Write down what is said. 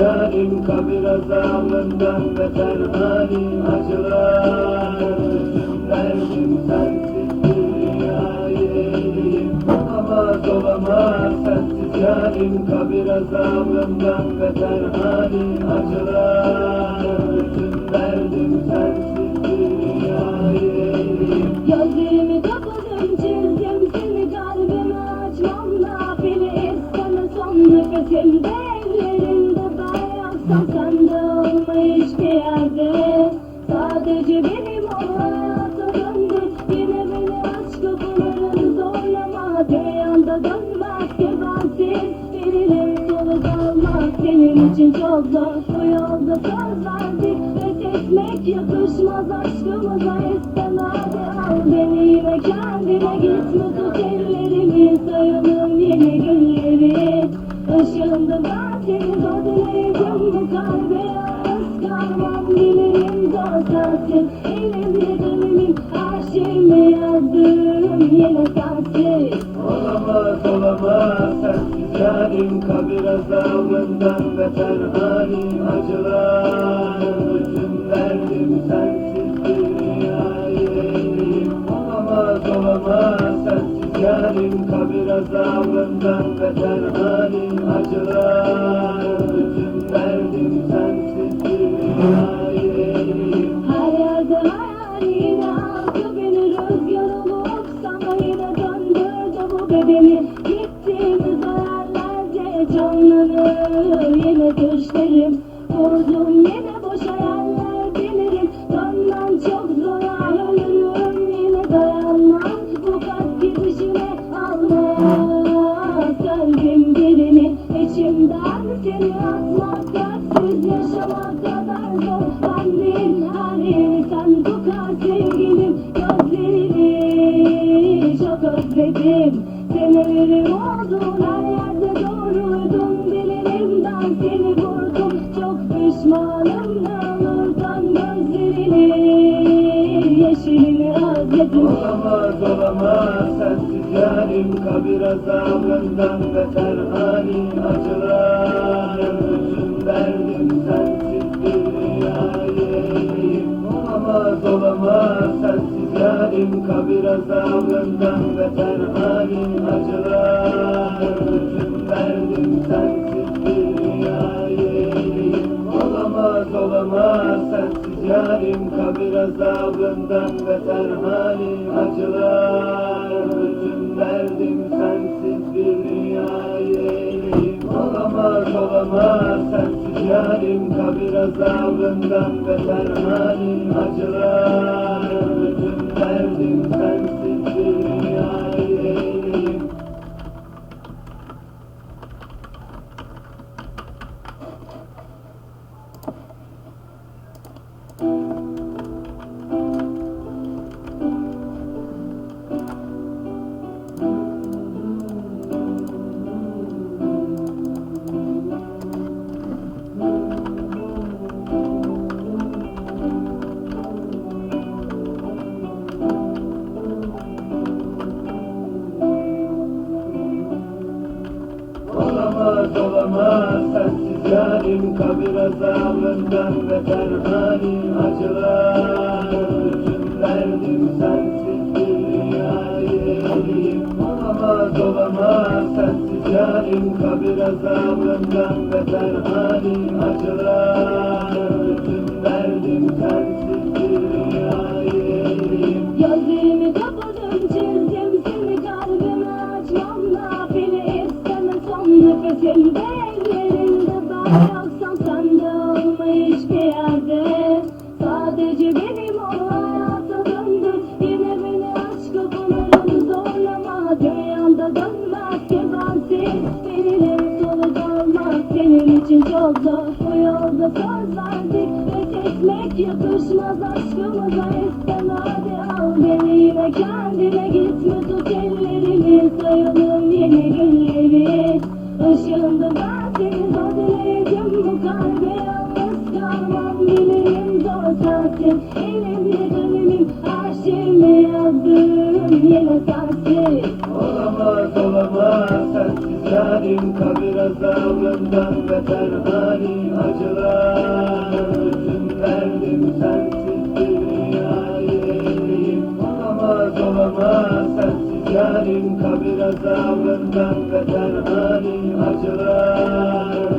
Yarim Kabir azabından beter halim acılar. Derdim sensiz dünyayı. Eyleyim Olamaz olamaz sensiz yarim. Kabir azabından beter halim acılar. Derdim sensiz dünyayı. Gözlerimi Sadece benim döndür yine beni aç kapılarını zorlama. Dünyanda dönmez Birileri solu kalmaz senin için çok zor. Bu yolda söz verdik etmek yakışmaz. Aşkımıza istemez Al beni. Yine kendine gitme tut ellerimi Sensiz yarim Kabir azabından beter halim acılar Bütün derdim sensiz dünyayı Olamaz olamaz sensiz yarim Kabir azabından beter halim acılar Bütün derdim sensiz dünyayı eyleyim Her yerde hayal yine aldı beni rüzgar olup sana yine döndürdü bu bedeni düşlerim Kurdum yine boş hayaller bilirim Dönmem çok zor ay ölürüm yine dayanmam. Bu kalp gidişine almaya Sevdim birini içimden seni atmak Dertsiz yaşamak kadar zor. Ben değil her yeri sen bu kadar sevgilim. Gözlerini çok özledim. Senelerim oldu her yerde Olamaz olamaz sensiz yarim Kabir azabından beter halim acılar. Bütün derdim sensiz dünyayı. Eyleyim Olamaz olamaz sensiz yarim Kabir azabından beter halim acılar Kabir azabından beter halim acılar. Bütün derdim sensiz bir dünyayı Olamaz olamaz. Sensiz yarim Kabir azabından beter halim acılar. Bütün derdim sensiz Olamaz olamaz sensiz yarim Kabir azabından beter halim acılar. Bütün derdim sensiz bir dünyayı eyleyim Olamaz olamaz. Sensiz yarim Kabir azabından beter halim acılar yoksam sen de olma hiçbir yerde. Sadece benim o hayata yine beni aç kapılarını zorlama. Dünyanda dönmez ki bensiz birileri solu kalmaz. Senin için çok zor. Bu yolda söz verdik pes etmek yakışmaz aşkımıza istemez Al beni yine kendine gitme Olamaz olamaz. Sensiz zalim kabir azabından beter hali acılar. Bütün derdim sensiz dünyayı. Olamaz olamaz. Sensiz yarim kabir azabından beter hali acılar